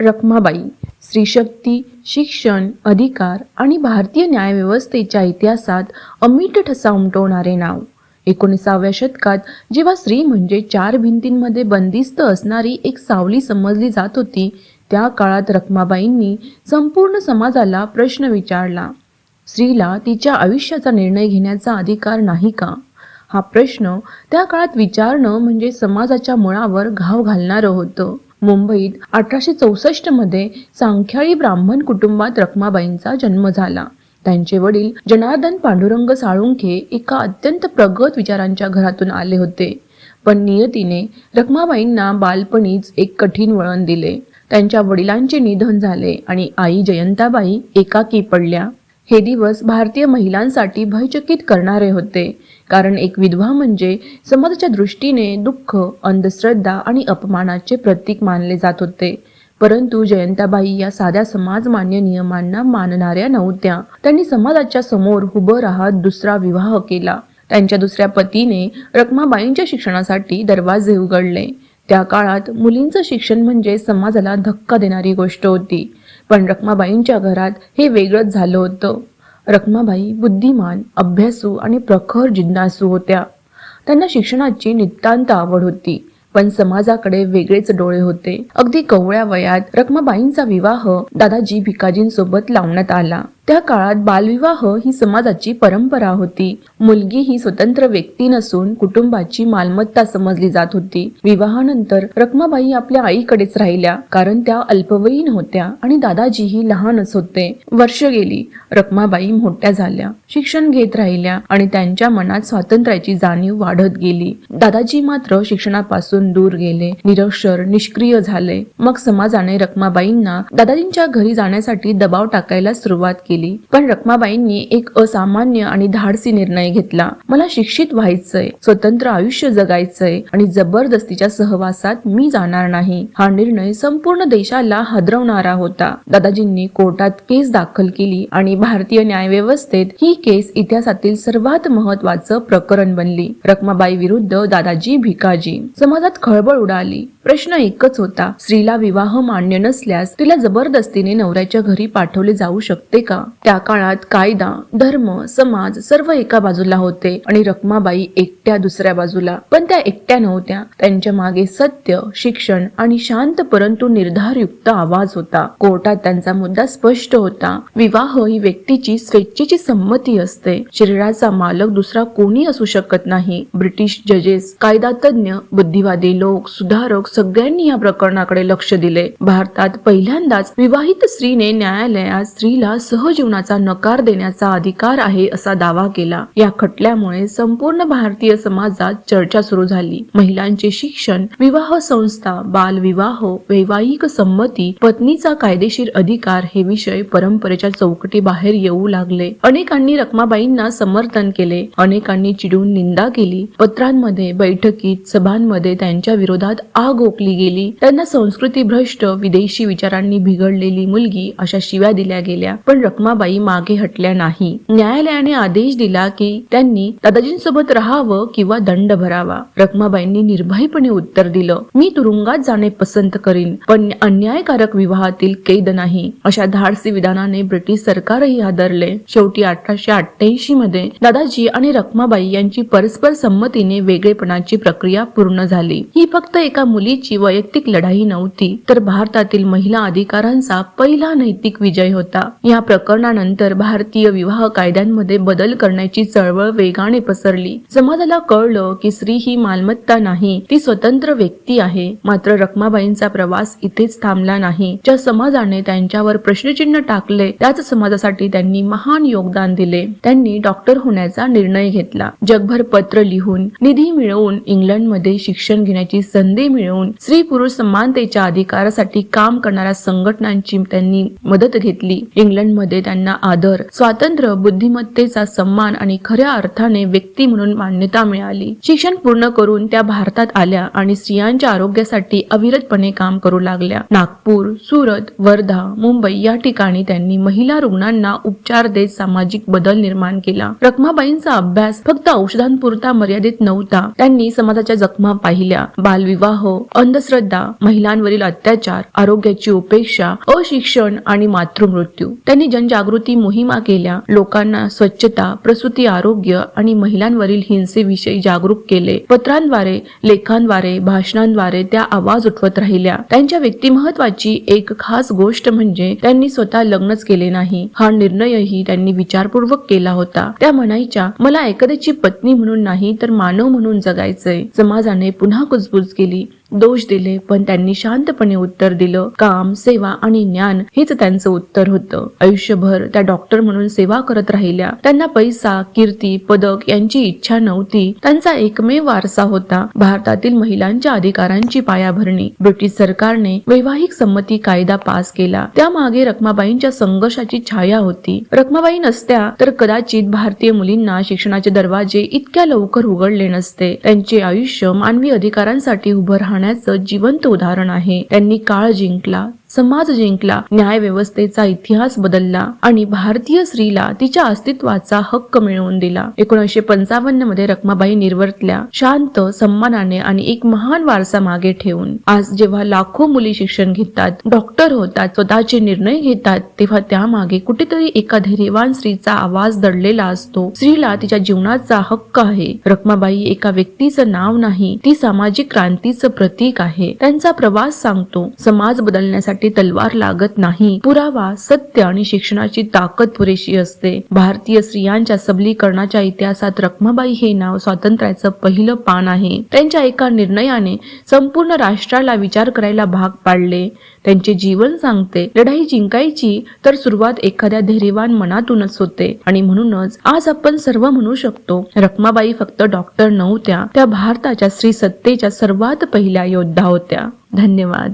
रखमाबाई स्त्रीशक्ती शिक्षण अधिकार आणि भारतीय न्यायव्यवस्थेच्या इतिहासात अमिट ठसा उमटवणारे नाव. एकोणीसाव्या शतकात जेव्हा स्त्री म्हणजे चार भिंतींमध्ये बंदिस्त असणारी एक सावली समजली जात होती त्या काळात रखमाबाईंनी संपूर्ण समाजाला प्रश्न विचारला. स्त्रीला तिच्या आयुष्याचा निर्णय घेण्याचा अधिकार नाही का? हा प्रश्न त्या काळात विचारणं म्हणजे समाजाच्या मुळावर घाव घालणारं होतं. मुंबईत अठराशे चौसष्टमध्ये सांख्याळी ब्राह्मण कुटुंबात रखमाबाईंचा जन्म झाला. त्यांचे वडील जनार्दन पांडुरंग साळुंखे एका अत्यंत प्रगत विचारांच्या घरातून आले होते. पण नियतीने रखमाबाईंना बालपणीच एक कठीण वळण दिले. त्यांच्या वडिलांचे निधन झाले आणि आई जयंताबाई एकाकी पडल्या. हे दिवस भारतीय महिलांसाठी भयचकित करणारे होते. कारण एक विधवा म्हणजे समाजाच्या दृष्टीने दुःख अंधश्रद्धा आणि अपमानाचे प्रतीक मानले जात होते. परंतु जयंताबाई या साध्या समाजमान्य नियमांना मानणाऱ्या नव्हत्या. त्यांनी समाजाच्या समोर उभं राहत दुसरा विवाह केला. त्यांच्या दुसऱ्या पतीने रक्माबाईंच्या शिक्षणासाठी दरवाजे उघडले. त्या काळात मुलींचं शिक्षण म्हणजे समाजाला धक्का देणारी गोष्ट होती. पण रखमाबाईंच्या घरात हे वेगळंच झालं होतं. रखमाबाई बुद्धिमान अभ्यासू आणि प्रखर जिज्ञासू होत्या. त्यांना शिक्षणाची नितांत आवड होती पण समाजाकडे वेगळेच डोळे होते. अगदी कवळ्या वयात रखमाबाईंचा विवाह दादाजी भिकाजींसोबत लावण्यात आला. त्या काळात बालविवाह ही समाजाची परंपरा होती. मुलगी ही स्वतंत्र व्यक्ती नसून कुटुंबाची मालमत्ता समजली जात होती. विवाहानंतर रखमाबाई आपल्या आईकडेच राहिल्या कारण त्या अल्पवयीन होत्या आणि दादाजीही लहानच होते. वर्ष गेली रखमाबाई मोठ्या झाल्या शिक्षण घेत राहिल्या आणि त्यांच्या मनात स्वातंत्र्याची जाणीव वाढत गेली. दादाजी मात्र शिक्षणापासून दूर गेले निरक्षर निष्क्रिय झाले. मग समाजाने रखमाबाईंना दादाजींच्या घरी जाण्यासाठी दबाव टाकायला सुरुवात केली. पण रखमाबाईंनी एक असामान्य आणि धाडसी निर्णय घेतला. मला शिक्षित व्हायचंय स्वतंत्र आयुष्य जगायचंय आणि जबरदस्तीच्या सहवासात मी जाणार नाही. हा निर्णय संपूर्ण देशाला हादरवणारा होता. दादाजींनी कोर्टात केस दाखल केली आणि भारतीय न्यायव्यवस्थेत ही केस इतिहासातील सर्वात महत्वाचं प्रकरण बनली. रखमाबाई विरुद्ध दादाजी भिकाजी. समाजात खळबळ उडाली. प्रश्न एकच होता स्त्रीला विवाह मान्य नसल्यास तिला जबरदस्तीने नवऱ्याच्या घरी पाठवले जाऊ शकते का? त्या काळात कायदा धर्म समाज सर्व एका बाजूला होते आणि रखमाबाई एकट्या दुसऱ्या बाजूला. पण त्या एकट्या नव्हत्या. त्यांच्या मागे सत्य शिक्षण आणि शांत परंतु निर्धारयुक्त आवाज होता. कोर्टात त्यांचा मुद्दा स्पष्ट होता. विवाह ही व्यक्तीची स्वेच्छेची संमती असते. शरीराचा मालक दुसरा कोणी असू शकत नाही. ब्रिटिश जजेस कायदा तज्ञ बुद्धिवादी लोक सुधारक सगळ्यांनी या प्रकरणाकडे लक्ष दिले. भारतात पहिल्यांदाच विवाहित स्त्रीने न्यायालयात स्त्रीला सहजीवनाचा नकार देण्याचा अधिकार आहे असा दावा केला. या खटल्यामुळे संपूर्ण भारतीय समाजात चर्चा सुरू झाली. महिलांचे शिक्षण विवाह संस्था बालविवाह वैवाहिक संमती पत्नीचा कायदेशीर अधिकार हे विषय परंपरेच्या चौकटी बाहेर येऊ लागले. अनेकांनी रखमाबाईंना समर्थन केले. अनेकांनी चिडून निंदा केली. पत्रांमध्ये बैठकीत सभांमध्ये त्यांच्या विरोधात आग ओकली गेली. त्यांना संस्कृती भ्रष्ट विदेशी विचारांनी बिघडलेली मुलगी अशा शिव्या दिल्या गेल्या. पण रखमाबाई मागे हटल्या नाही. न्यायालयाने आदेश दिला की त्यांनी दादाजींसोबत राहावं किंवा दंड भरावा. रखमाबाईंनी निर्भयपणे उत्तर दिलं मी तुरुंगात जाणे पसंत करीन पण अन्यायकारक विवाहातील कैद नाही. अशा धाडसी विधानाने ब्रिटिश सरकारही हादरले. शेवटी अठराशे अठ्ठ्याऐंशी मध्ये दादाजी आणि रखमाबाई यांची परस्पर संमतीने वेगळेपणाची प्रक्रिया पूर्ण झाली. ही फक्त एका मुलीची वैयक्तिक लढाई नव्हती तर भारतातील महिला अधिकारांचा पहिला नैतिक विजय होता. या प्रकरणानंतर भारतीय विवाह कायद्यांमध्ये बदल करण्याची चळवळ वेगाने पसरली. समाजाला कळलं की स्त्री ही मालमत्ता नाही ती स्वतंत्र व्यक्ती आहे. मात्र रखमाबाईंचा प्रवास इथेच थांबला नाही. ज्या समाजाने त्यांच्यावर प्रश्नचिन्ह टाकले त्याच समाजासाठी त्यांनी महान योगदान दिले. त्यांनी डॉक्टर होण्याचा निर्णय घेतला. जगभर पत्र लिहून निधी मिळवून इंग्लंडमध्ये शिक्षण घेण्याची संधी मिळवून स्त्री पुरुष समानतेच्या अधिकारासाठी काम करणाऱ्या संघटनांची त्यांनी मदत घेतली. इंग्लंडमध्ये त्यांना आदर स्वातंत्र्य बुद्धिमत्तेचा सन्मान आणि खऱ्या अर्थाने व्यक्ती म्हणून मान्यता मिळाली. शिक्षण पूर्ण करून त्या भारतात आल्या आणि स्त्रियांच्या आरोग्यासाठी अविरतपणे काम करू लागल्या. नागपूर सुरत वर्धा मुंबई या ठिकाणी त्यांनी महिला रुग्णांना उपचार देत सामाजिक बदल निर्माण केला. रखमाबाईंचा अभ्यास फक्त औषधांपुरता मर्यादित नव्हता त्यांनी समाजाच्या जखमा पाहिल्या. बालविवाह अंधश्रद्धा महिलांवरील अत्याचार आरोग्याची उपेक्षा अशिक्षण आणि मातृमृत्यू. त्यांनी जन जनजागृती मोहिमा केल्या. लोकांना स्वच्छता प्रसूती आरोग्य आणि महिलांवरील हिंसेविषयी जागरूक केले. पत्रांद्वारे लेखांद्वारे भाषणांद्वारे त्या आवाज उठवत राहिल्या. त्यांच्या व्यक्तिमत्वाची एक खास गोष्ट म्हणजे त्यांनी स्वतः लग्नच केले नाही. हा निर्णयही त्यांनी विचारपूर्वक केला होता. त्या म्हणायच्या मला एखाद्याची पत्नी म्हणून नाही तर मानव म्हणून जगायचंय. समाजाने पुन्हा कुजबुज केली. दोष दिले पण त्यांनी शांतपणे उत्तर दिलं. काम सेवा आणि ज्ञान हेच त्यांचं उत्तर होतं. आयुष्यभर त्या डॉक्टर म्हणून सेवा करत राहिल्या. त्यांना पैसा कीर्ती पदक यांची इच्छा नव्हती. त्यांचा एकमेव वारसा होता भारतातील महिलांच्या अधिकारांची पायाभरणी. ब्रिटिश सरकारने वैवाहिक संमती कायदा पास केला. त्यामागे रखमाबाईंच्या संघर्षाची छाया होती. रखमाबाई नसत्या तर कदाचित भारतीय मुलींना शिक्षणाचे दरवाजे इतक्या लवकर उघडले नसते. त्यांचे आयुष्य मानवी अधिकारांसाठी उभं राहण्याचं जिवंत उदाहरण आहे. त्यांनी काळ जिंकला. समाज जिंकला न्याय व्यवस्थेचा इतिहास बदलला आणि भारतीय स्त्रीला तिच्या अस्तित्वाचा हक्क मिळवून दिला. एकोणीसशे पंचावन्नमध्ये रखमाबाई निर्वर्तल्या शांत सन्मानाने आणि एक महान वारसा मागे ठेवून आज जेव्हा लाखो मुली शिक्षण घेतात डॉक्टर होतात स्वतःचे निर्णय घेतात तेव्हा त्यामागे कुठेतरी एका धैर्यवान स्त्रीचा आवाज दडलेला असतो. स्त्रीला तिच्या जीवनाचा हक्क आहे. रखमाबाई एका व्यक्तीचं नाव नाही ती सामाजिक क्रांतीचं प्रतीक आहे. त्यांचा प्रवास सांगतो समाज बदलण्यासाठी तलवार लागत नाही. पुरावा सत्य आणि शिक्षणाची ताकद पुरेशी असते. भारतीय स्त्रियांच्या सबलीकरणाच्या इतिहासात रखमाबाई हे नाव स्वातंत्र्याचं पहिलं पान आहे. त्यांच्या एका निर्णयाने संपूर्ण राष्ट्राला विचार करायला भाग पाडले. त्यांचे जीवन सांगते. लढाई जिंकायची तर सुरुवात एखाद्या धैर्यवान मनातूनच होते. आणि म्हणूनच आज आपण सर्व म्हणू शकतो रखमाबाई फक्त डॉक्टर नव्हत्या त्या भारताच्या स्त्री सत्तेच्या सर्वात पहिल्या योद्धा होत्या. धन्यवाद.